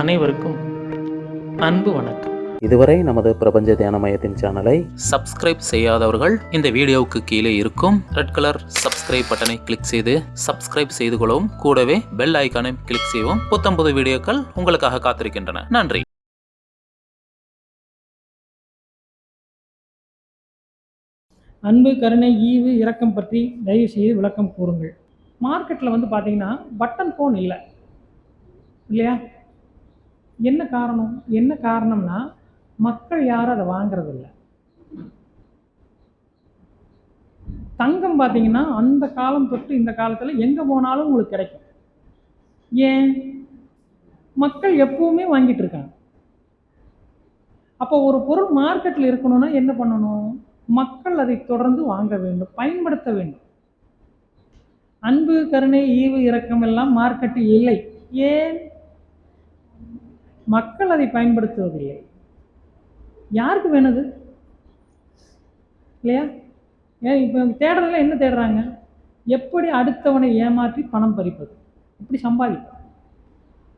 அனைவருக்கும் அன்பு வணக்கம். இதுவரை நமது பிரபஞ்ச தியான மையத்தின் சேனலை சப்ஸ்கிரைப் செய்யாதவர்கள் இந்த வீடியோவுக்கு கீழே இருக்கும் ரெட் கலர் சப்ஸ்கிரைப் பட்டனை கிளிக் செய்து சப்ஸ்கிரைப் செய்து கொள்ளவும். கூடவே பெல் ஐக்கானை கிளிக் செய்யவும். புத்தம்புது வீடியோக்கள் உங்களுக்காக காத்திருக்கின்றன. நன்றி. அன்பு கருணை ஈவு இரக்கம் பற்றி தயவு செய்து விளக்கம் கூறுங்கள். மார்க்கெட்டில் வந்து பார்த்தீங்கன்னா பட்டன் ஃபோன் இல்லை. இல்லையா? என்ன காரணம்? என்ன காரணம்னா மக்கள் யாரும் அதை வாங்குறதில்ல. தங்கம் பார்த்தீங்கன்னா அந்த காலம் தொட்டு இந்த காலத்தில் எங்கே போனாலும் உங்களுக்கு கிடைக்கும். ஏன்? மக்கள் எப்பவுமே வாங்கிட்டு இருக்காங்க. அப்போ ஒரு பொருள் மார்க்கெட்டில் இருக்கணும்னா என்ன பண்ணணும்? மக்கள் அதை தொடர்ந்து வாங்க வேண்டும் பயன்படுத்த வேண்டும். அன்பு கருணை ஈவு இரக்கம் எல்லாம் மார்க்கெட்டில் இல்லை. ஏன்? மக்கள் அதை பயன்படுத்துவதில்லை. யாருக்கு வேணுது? இல்லையா? ஏன் இப்போ தேடுறதுல என்ன தேடுறாங்க? எப்படி அடுத்தவனை ஏமாற்றி பணம் பறிப்பது? எப்படி சம்பாதிப்பது?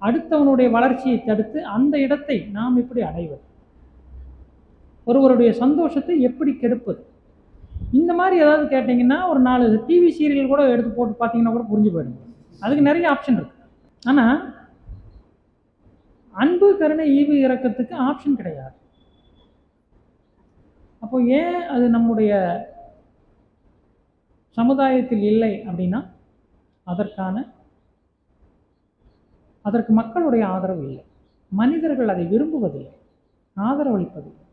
அடுத்தவனுடைய வளர்ச்சியை தடுத்து அந்த இடத்தை நாம் எப்படி அடைவது? ஒருவருடைய சந்தோஷத்தை எப்படி கெடுப்பது? இந்த மாதிரி ஏதாவது கேட்டிங்கன்னா ஒரு நாலு டிவி சீரியல் கூட எடுத்து போட்டு பார்த்தீங்கன்னா கூட புரிஞ்சு போயிடும். அதுக்கு நிறைய ஆப்ஷன் இருக்குது ஆனால் அன்பு கருணை ஈவு இறக்கத்துக்கு ஆப்ஷன் கிடையாது. அப்போ ஏன் அது நம்முடைய சமுதாயத்தில் இல்லை அப்படின்னா அதற்கான அதற்கு மக்களுடைய ஆதரவு இல்லை. மனிதர்கள் அதை விரும்புவதில்லை ஆதரவளிப்பதில்லை.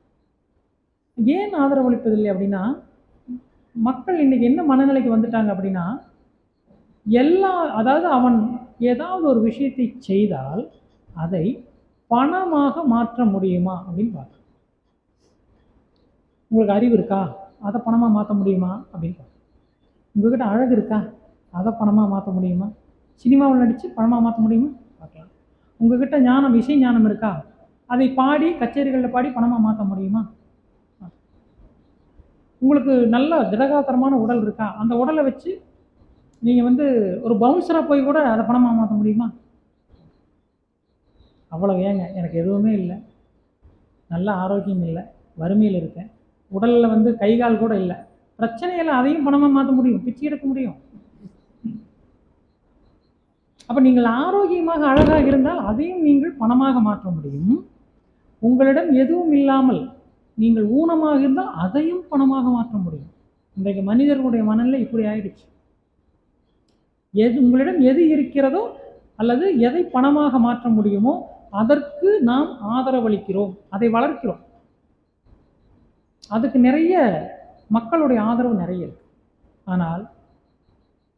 ஏன் ஆதரவளிப்பதில்லை அப்படின்னா மக்கள் இன்னைக்கு என்ன மனநிலைக்கு வந்துட்டாங்க அப்படின்னா எல்லா அதாவது அவன் ஏதாவது ஒரு விஷயத்தை செய்தால் அதை பணமாக மாற்ற முடியுமா அப்படின்னு பார்க்கலாம். உங்களுக்கு அறிவு இருக்கா? அதை பணமாக மாற்ற முடியுமா அப்படின்னு பார்க்குறேன் உங்ககிட்ட அழகு இருக்கா? அதை பணமாக மாற்ற முடியுமா? சினிமாவில் நடித்து பணமாக மாற்ற முடியுமா? பார்க்கலாம். உங்ககிட்ட ஞானம் இசை ஞானம் இருக்கா? அதை பாடி கச்சேரிகளில் பாடி பணமாக மாற்ற முடியுமா? உங்களுக்கு நல்ல திடகாத்திரமான உடல் இருக்கா? அந்த உடலை வச்சு நீங்கள் வந்து ஒரு பவுன்சராக போய் கூட அதை பணமாக மாற்ற முடியுமா? அவ்வளோ ஏங்க எனக்கு எதுவுமே இல்லை. நல்ல ஆரோக்கியம் இல்லை வறுமையில் இருக்கேன். உடலில் வந்து கை கால் கூட இல்லை. பிரச்சனையில் அதையும் பணமாக மாற்ற முடியும் பிச்சை எடுக்க முடியும். அப்போ நீங்கள் ஆரோக்கியமாக அழகாக இருந்தால் அதையும் நீங்கள் பணமாக மாற்ற முடியும். உங்களிடம் எதுவும் இல்லாமல் நீங்கள் ஊனமாக இருந்தால் அதையும் பணமாக மாற்ற முடியும். இன்றைக்கு மனிதர்களுடைய மனநிலை இப்படி ஆயிடுச்சு. எது உங்களிடம் எது இருக்கிறதோ அல்லது எதை பணமாக மாற்ற முடியுமோ அதற்கு நாம் ஆதரவளிக்கிறோம். அதை வளர்க்கிறோம். அதுக்கு நிறைய மக்களுடைய ஆதரவு நிறைய இருக்கு. ஆனால்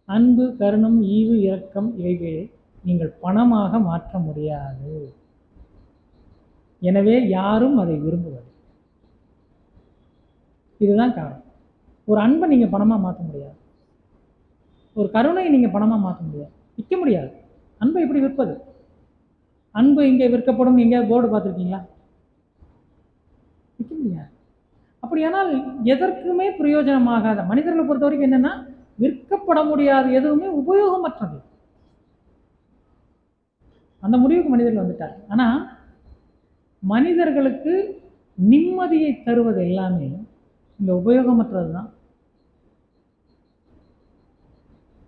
அன்பு கருணம் ஈவு இரக்கம் இவைகளை நீங்கள் பணமாக மாற்ற முடியாது. எனவே யாரும் அதை விரும்புவது இதுதான் காரணம். ஒரு அன்பை நீங்கள் பணமாக மாற்ற முடியாது. ஒரு கருணையை நீங்கள் பணமாக மாற்ற முடியாது. விற்க முடியாது. அன்பை எப்படி விற்பது? அன்பு இங்கே விற்கப்படும் எங்கேயாவது போர்டு பார்த்துருக்கீங்களா? விற்க அப்படியானால் எதற்குமே பிரயோஜனமாகாத மனிதர்களை பொறுத்த வரைக்கும் என்னென்னா விற்கப்பட முடியாத எதுவுமே உபயோகமற்றது. அந்த முடிவுக்கு மனிதர்கள் வந்துட்டார் ஆனால் மனிதர்களுக்கு நிம்மதியை தருவது எல்லாமே இந்த உபயோகமற்றது தான்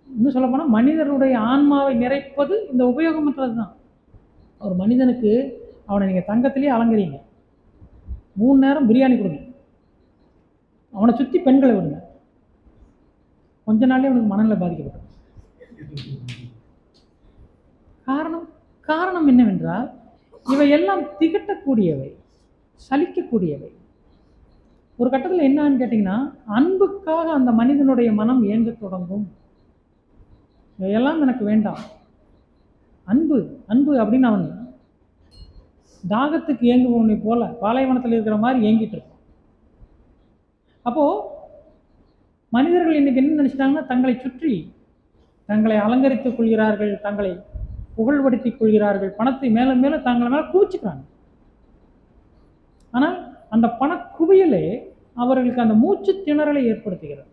இன்னும் சொல்லப்போனால் மனிதனுடைய ஆன்மாவை நிறைப்பது இந்த உபயோகமற்றது தான் ஒரு மனிதனுக்கு அவனை நீங்கள் தங்கத்திலேயே அலங்கரிங்க. மூணு நேரம் பிரியாணி கொடுங்க. அவனை சுற்றி பெண்களை விடுங்க. கொஞ்ச நாளே அவனுக்கு மனநிலை பாதிக்கப்படும். காரணம் காரணம் என்னவென்றால் இவை எல்லாம் திகட்டக்கூடியவை சலிக்கக்கூடியவை. ஒரு கட்டத்தில் என்னன்னு கேட்டிங்கன்னா அன்புக்காக அந்த மனிதனுடைய மனம் இயங்க தொடங்கும். இவையெல்லாம் எனக்கு வேண்டாம். அன்பு அன்பு அப்படின்னு அவன் தாகத்துக்கு ஏங்குபவனை போல பாலைவனத்தில் இருக்கிற மாதிரி ஏங்கிட்டு இருப்பான் அப்போது மனிதர்கள் இன்றைக்கி என்ன நினச்சிட்டாங்கன்னா தங்களை சுற்றி தங்களை அலங்கரித்துக் கொள்கிறார்கள் தங்களை புகழ்படுத்திக் கொள்கிறார்கள் பணத்தை மேலும் மேலும் தங்களை மேலே குவிச்சுக்கிறாங்க. ஆனால் அந்த பணக்குவியலே அவர்களுக்கு அந்த மூச்சு திணறலை ஏற்படுத்துகிறது.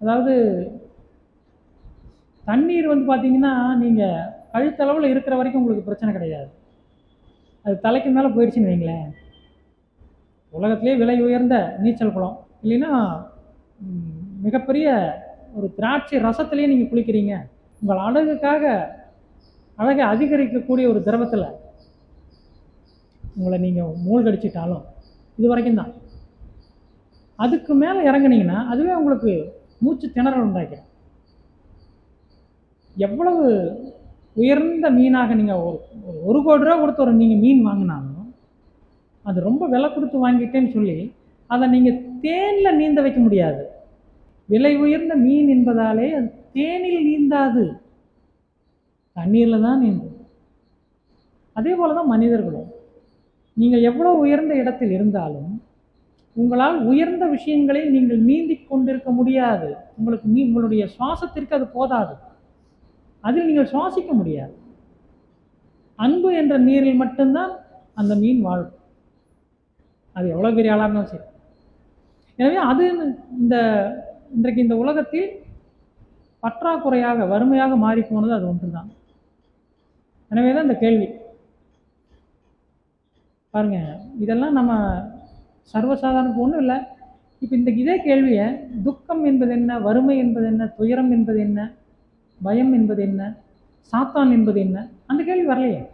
அதாவது தண்ணீர் வந்து பார்த்தீங்கன்னா நீங்கள் கழுத்தளவில் இருக்கிற வரைக்கும் உங்களுக்கு பிரச்சனை கிடையாது. அது தலைக்கு மேலே போயிடுச்சுன்னு வைங்களேன். உலகத்திலே விலை உயர்ந்த நீச்சல் குளம். இல்லைன்னா மிகப்பெரிய ஒரு திராட்சை ரசத்துலேயே நீங்கள் குளிக்கிறீங்க. உங்கள் அழகுக்காக அழகை அதிகரிக்கக்கூடிய ஒரு திரவத்தில் உங்களை நீங்கள் மூழ்கடிச்சிட்டாலும் இது வரைக்கும் தான் அதுக்கு மேலே இறங்குனீங்கன்னா அதுவே உங்களுக்கு மூச்சு திணறல் உண்டாக்கிடும். எவ்வளவு உயர்ந்த மீனாக நீங்கள் ஒரு ஒரு- கோடி ரூபா கொடுத்து ஒரு நீங்கள் மீன் வாங்கினாலும் அது ரொம்ப விலை கொடுத்து வாங்கிட்டேன்னு சொல்லி அதை நீங்கள் தேனில் நீந்த வைக்க முடியாது. விலை உயர்ந்த மீன் என்பதாலே அது தேனில் நீந்தாது. தண்ணீரில் தான் நீந்தும். அதே போல தான் மனிதர்களும். நீங்கள் எவ்வளோ உயர்ந்த இடத்தில் இருந்தாலும் உங்களால் உயர்ந்த விஷயங்களை நீங்கள் நீந்திக் கொண்டிருக்க முடியாது. உங்களுக்கு நீ உங்களுடைய சுவாசத்திற்கு அது போதாது. அதில் நீங்கள் சுவாசிக்க முடியாது. அன்பு என்ற நீரில் மட்டும்தான் அந்த மீன் வாழும். அது எவ்வளோ பெரிய ஆளாக இருந்தாலும் சரி. எனவே அது இந்த இன்றைக்கு இந்த உலகத்தில் பற்றாக்குறையாக வறுமையாக மாறி போனது அது ஒன்று தான் எனவே தான் இந்த கேள்வி. பாருங்க இதெல்லாம் நம்ம சர்வசாதாரணக்கு ஒன்றும் இல்லை. இப்போ இந்த இதே கேள்வியை துக்கம் என்பது என்ன வறுமை என்பது என்ன துயரம் என்பது என்ன பயம் என்பது என்ன? சாத்தான் என்பது என்ன? அந்த கேள்வி வரலையே.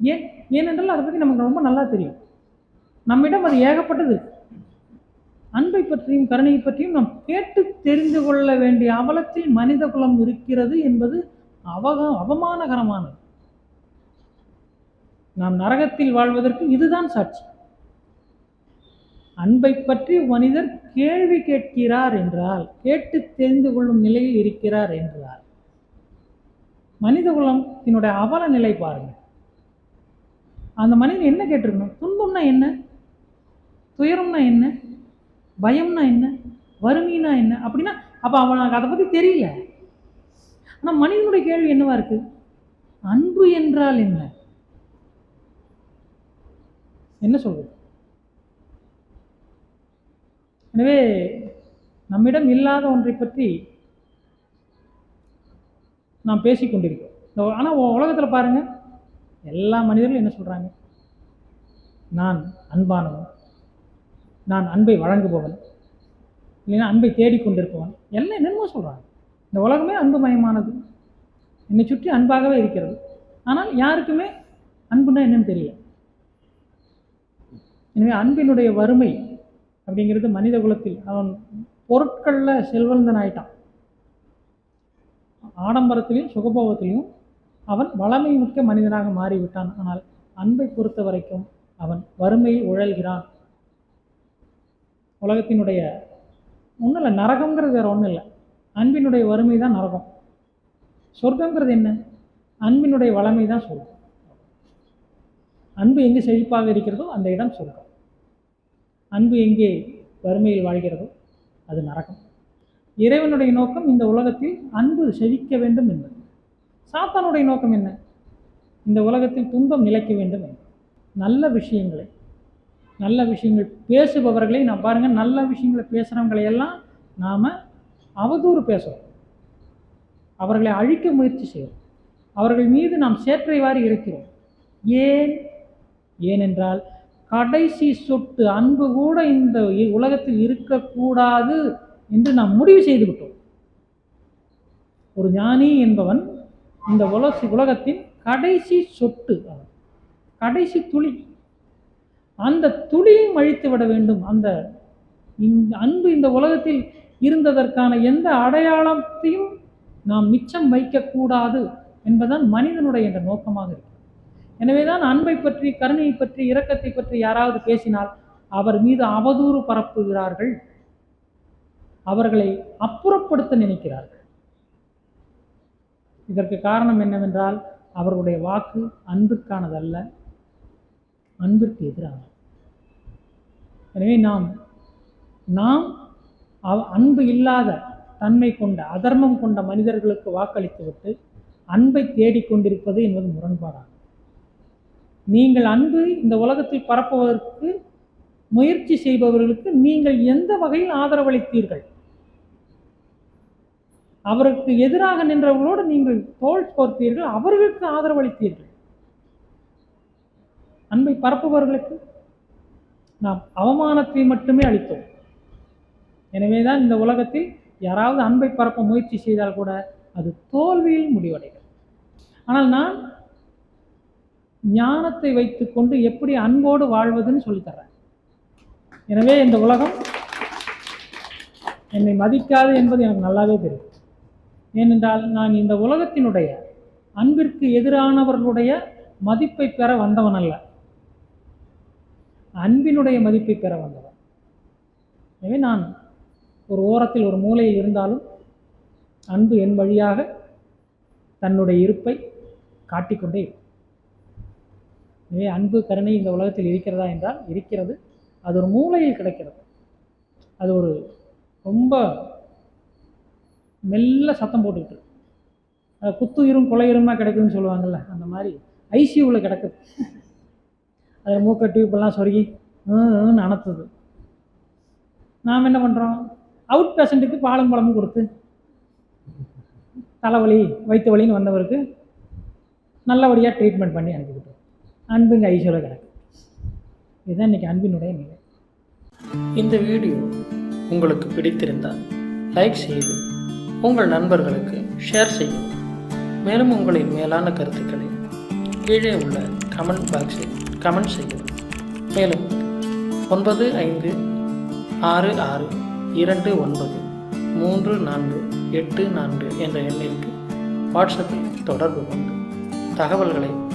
ஏன்? ஏனென்றால் அதை பற்றி நமக்கு ரொம்ப நல்லா தெரியும். நம்மிடம் அது ஏகப்பட்டது அன்பை பற்றியும் கருணையை பற்றியும் நாம் கேட்டு தெரிந்து கொள்ள வேண்டிய அவலத்தில் மனித குலம் இருக்கிறது என்பது அவக அவமானகரமானது. நாம் நரகத்தில் வாழ்வதற்கு இதுதான் சாட்சி. அன்பை பற்றி மனிதர் கேள்வி கேட்கிறார் என்றால் கேட்டு தெரிந்து கொள்ளும் நிலையில் இருக்கிறார் என்றால். மனித குலத்தினுடைய அவல நிலை பாருங்கள். அந்த மனிதன் என்ன கேட்டிருக்கணும்? துன்பம்னா என்ன? துயரம்னா என்ன? பயம்னா என்ன? வறுமைனா என்ன? அப்படின்னா அப்போ அவனுக்கு அதை பற்றி தெரியல. ஆனால் மனிதனுடைய கேள்வி என்னவா இருக்கு? அன்பு என்றால் என்ன? என்ன சொல்வது எனவே நம்மிடம் இல்லாத ஒன்றை பற்றி நாம் பேசிக்கொண்டிருக்கிறோம். ஆனால் உலகத்தில் பாருங்கள் எல்லா மனிதர்களும் என்ன சொல்கிறாங்க நான் அன்பானவன். நான் அன்பை வழங்குபவன். இல்லைன்னா அன்பை தேடிக்கொண்டிருப்பவன் எல்லாம் என்னென்னமோ சொல்கிறாங்க இந்த உலகமே அன்பு மயமானது என்னை சுற்றி அன்பாகவே இருக்கிறது. ஆனால் யாருக்குமே அன்புனா என்னன்னு தெரியல. எனவே அன்பினுடைய வறுமை அப்படிங்கிறது மனித குலத்தில். அவன் பொருட்களில் செல்வந்தன் ஆயிட்டான். ஆடம்பரத்திலையும் சுகபோகத்திலையும் அவன் வளமை மிக்க மனிதனாக மாறிவிட்டான். ஆனால் அன்பை பொறுத்த வரைக்கும் அவன் வறுமையில் உழல்கிறான். உலகத்தினுடைய ஒன்றும் இல்லை நரகங்கிறது வேற ஒன்றும் இல்லை. அன்பினுடைய வறுமை தான் நரகம். சொர்க்கங்கிறது என்ன? அன்பினுடைய வளமை தான் சொர்க்கம். அன்பு எங்கு செழிப்பாக இருக்கிறதோ அந்த இடம் சொர்க்கம். அன்பு எங்கே வறுமையில் வாழ்கிறதோ அது நரகம். இறைவனுடைய நோக்கம் இந்த உலகத்தில் அன்பு செழிக்க வேண்டும் என்பது. சாத்தானுடைய நோக்கம் என்ன? இந்த உலகத்தில் துன்பம் நிலைக்க வேண்டும் என்று நல்ல விஷயங்களை நல்ல விஷயங்கள் பேசுபவர்களை நான் பாருங்கள் நல்ல விஷயங்களை பேசுகிறவங்களையெல்லாம் நாம் அவதூறு பேசுகிறோம் அவர்களை அழிக்க முயற்சி செய்கிறோம் அவர்கள் மீது நாம் சேற்றை வாரி இருக்கிறோம் ஏன்? ஏனென்றால் கடைசி சொட்டு அன்பு கூட இந்த உலகத்தில் இருக்கக்கூடாது என்று நாம் முடிவு செய்து விட்டோம் ஒரு ஞானி என்பவன் இந்த உலக உலகத்தின் கடைசி சொட்டு அவன். கடைசி துளி. அந்த துளியை அழித்து விட வேண்டும். அந்த இந்த அன்பு இந்த உலகத்தில் இருந்ததற்கான எந்த அடையாளத்தையும் நாம் மிச்சம் வைக்கக்கூடாது என்பதுதான் மனிதனுடைய இந்த நோக்கமாக இருக்கு. எனவே தான் அன்பை பற்றி கருணையை பற்றி இரக்கத்தை பற்றி யாராவது பேசினால் அவர் மீது அவதூறு பரப்புகிறார்கள். அவர்களை அப்புறப்படுத்த நினைக்கிறார்கள். இதற்கு காரணம் என்னவென்றால் அவர்களுடைய வாக்கு அன்பிற்கானதல்ல அன்பிற்கு எதிரானது. எனவே நாம் நாம் அவ- அன்பு இல்லாத தன்மை கொண்ட அதர்மம் கொண்ட மனிதர்களுக்கு வாக்களித்துவிட்டு அன்பை தேடிக்கொண்டிருப்பது என்பது முரண்பாடாகும். நீங்கள் அன்பு இந்த உலகத்தில் பரப்புவதற்கு முயற்சி செய்பவர்களுக்கு நீங்கள் எந்த வகையில் ஆதரவளித்தீர்கள்? அவருக்கு எதிராக நின்றவர்களோடு நீங்கள் தோல் போர்த்தீர்கள் அவர்களுக்கு ஆதரவளித்தீர்கள். அன்பை பரப்புபவர்களுக்கு நாம் அவமானத்தை மட்டுமே அளித்தோம். எனவேதான் இந்த உலகத்தில் யாராவது அன்பை பரப்ப முயற்சி செய்தால் கூட அது தோல்வியில் முடிவடைகிறது. ஆனால் நான் ஞானத்தை வைத்துக்கொண்டு எப்படி அன்போடு வாழ்வதுன்னு சொல்லித்தர்றேன் எனவே இந்த உலகம் என்னை மதிக்காது என்பது எனக்கு நல்லாவே தெரியும். ஏனென்றால் நான் இந்த உலகத்தினுடைய அன்பிற்கு எதிரானவர்களுடைய மதிப்பை பெற வந்தவன் அல்ல. அன்பினுடைய மதிப்பை பெற வந்தவன். எனவே நான் ஒரு ஓரத்தில் ஒரு மூலையில் இருந்தாலும் அன்பு என் வழியாக தன்னுடைய இருப்பை காட்டிக்கொண்டே இருக்கும் எனவே அன்பு கருணை இந்த உலகத்தில் இருக்கிறதா என்றால் இருக்கிறது. அது ஒரு மூலையில் கிடைக்கிறது. அது ஒரு ரொம்ப மெல்ல சத்தம் போட்டுக்கிட்டு இருக்கு. அது குத்துயிரும் கொலையுருமா கிடைக்குதுன்னு சொல்லுவாங்கள்ல அந்த மாதிரி ஐசியூவில் கிடக்குது. அதில் மூக்க டியூப்பெல்லாம் சொருகி அணத்துது. நாம் என்ன பண்ணுறோம் அவுட் பேஷண்ட்டுக்கு பாலும் பழமும் கொடுத்து தலைவலி வயிற்று வலின்னு வந்தவருக்கு நல்லபடியாக ட்ரீட்மெண்ட் பண்ணி அனுப்பிக்கிட்டோம். அன்புங்க ஐஸ்வர கணக்கு இதுதான் இன்றைக்கி அன்பினுடைய நிலை. இந்த வீடியோ உங்களுக்கு பிடித்திருந்தால் லைக் செய்து உங்கள் நண்பர்களுக்கு ஷேர் செய்யும் மேலும் உங்களின் மேலான கருத்துக்களை கீழே உள்ள கமெண்ட் பாக்ஸில் கமெண்ட் செய்யவும். மேலும் ஒன்பது ஐந்து ஆறு ஆறு இரண்டு ஒன்பது மூன்று நான்கு எட்டு நான்கு என்ற எண்ணிற்கு வாட்ஸ்அப்பில் தொடர்பு கொண்டு தகவல்களை